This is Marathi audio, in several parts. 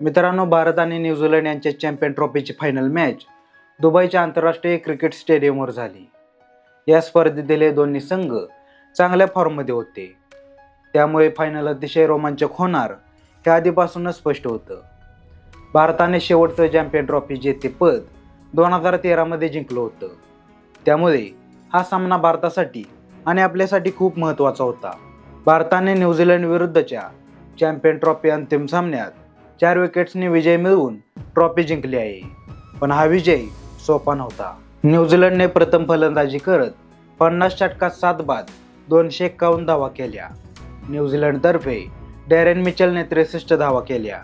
मित्रांनो भारत आणि न्यूझीलंड यांच्या चॅम्पियन ट्रॉफीची फायनल मॅच दुबईच्या आंतरराष्ट्रीय क्रिकेट स्टेडियमवर झाली. या स्पर्धेतील हे दोन्ही संघ चांगल्या फॉर्ममध्ये होते. त्यामुळे फायनल अतिशय रोमांचक होणार हे आधीपासूनच स्पष्ट होतं. भारताने शेवटचं चॅम्पियन ट्रॉफी जेतेपद दोन हजार तेरामध्ये जिंकलं होतं. त्यामुळे हा सामना भारतासाठी आणि आपल्यासाठी खूप महत्त्वाचा होता. भारताने न्यूझीलंड विरुद्धच्या चॅम्पियन ट्रॉफी अंतिम सामन्यात चार विकेट्सनी विजय मिळवून ट्रॉफी जिंकली आहे. पण हा विजय सोपा नव्हता. न्यूझीलंडने प्रथम फलंदाजी करत पन्नास षटकात सात बाद दोनशे एक्कावन्न धावा केल्या. न्यूझीलंडतर्फे डॅरेन मिचलने त्रेसष्ट धावा केल्या.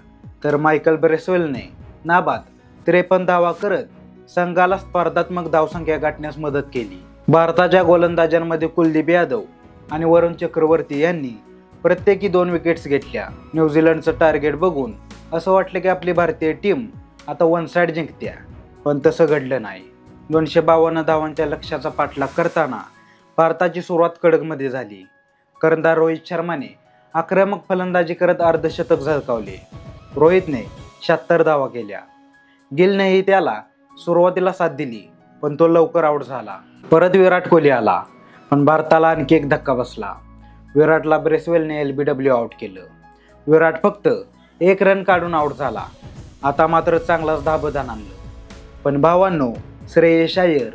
तर मायकल ब्रेसवेलने नाबाद त्रेपन्न धावा करत संघाला स्पर्धात्मक धावसंख्या गाठण्यास मदत केली. भारताच्या गोलंदाजांमध्ये कुलदीप यादव आणि वरुण चक्रवर्ती यांनी प्रत्येकी दोन विकेट्स घेतल्या. न्यूझीलंडचं टार्गेट बघून असं वाटलं की आपली भारतीय टीम आता वन साईड जिंकत्या. पण तसं घडलं नाही. दोनशे बावन्न धावांच्या लक्ष्याचा पाठलाग करताना भारताची सुरुवात कडकमध्ये झाली. कर्णधार रोहित शर्माने आक्रमक फलंदाजी करत अर्धशतक झळकावले. रोहितने शहात्तर धावा केल्या. गिलनेही त्याला सुरुवातीला साथ दिली पण तो लवकर आऊट झाला. परत विराट कोहली आला पण भारताला आणखी एक धक्का बसला. विराटला ब्रेसवेलने एल बी डब्ल्यू आऊट केलं. विराट फक्त एक रन काढून आऊट झाला. आता मात्र चांगलाच धाबदान आणलं. पण भावांनो श्रेयस अय्यर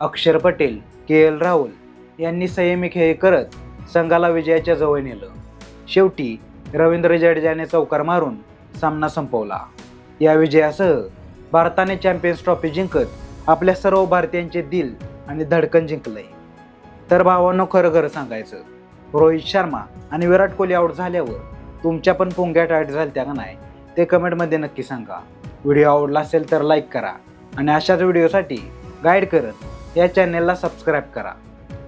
अक्षर पटेल के एल राहुल यांनी संयमी खेळ करत संघाला विजयाच्या जवळ नेलं. शेवटी रवींद्र जडेजाने चौकार मारून सामना संपवला. या विजयासह भारताने चॅम्पियन्स ट्रॉफी जिंकत आपल्या सर्व भारतीयांचे दिल आणि धडकन जिंकलंय. तर भावांनो खरं खरं सांगायचं रोहित शर्मा आणि विराट कोहली आऊट झाल्यावर तुमच्या पण पोंग्या टाईट झाल्या का नाही ते कमेंटमध्ये नक्की सांगा. व्हिडिओ आवडला असेल तर लाईक करा आणि अशाच व्हिडिओसाठी गाईड करत या चॅनेलला सबस्क्राईब करा.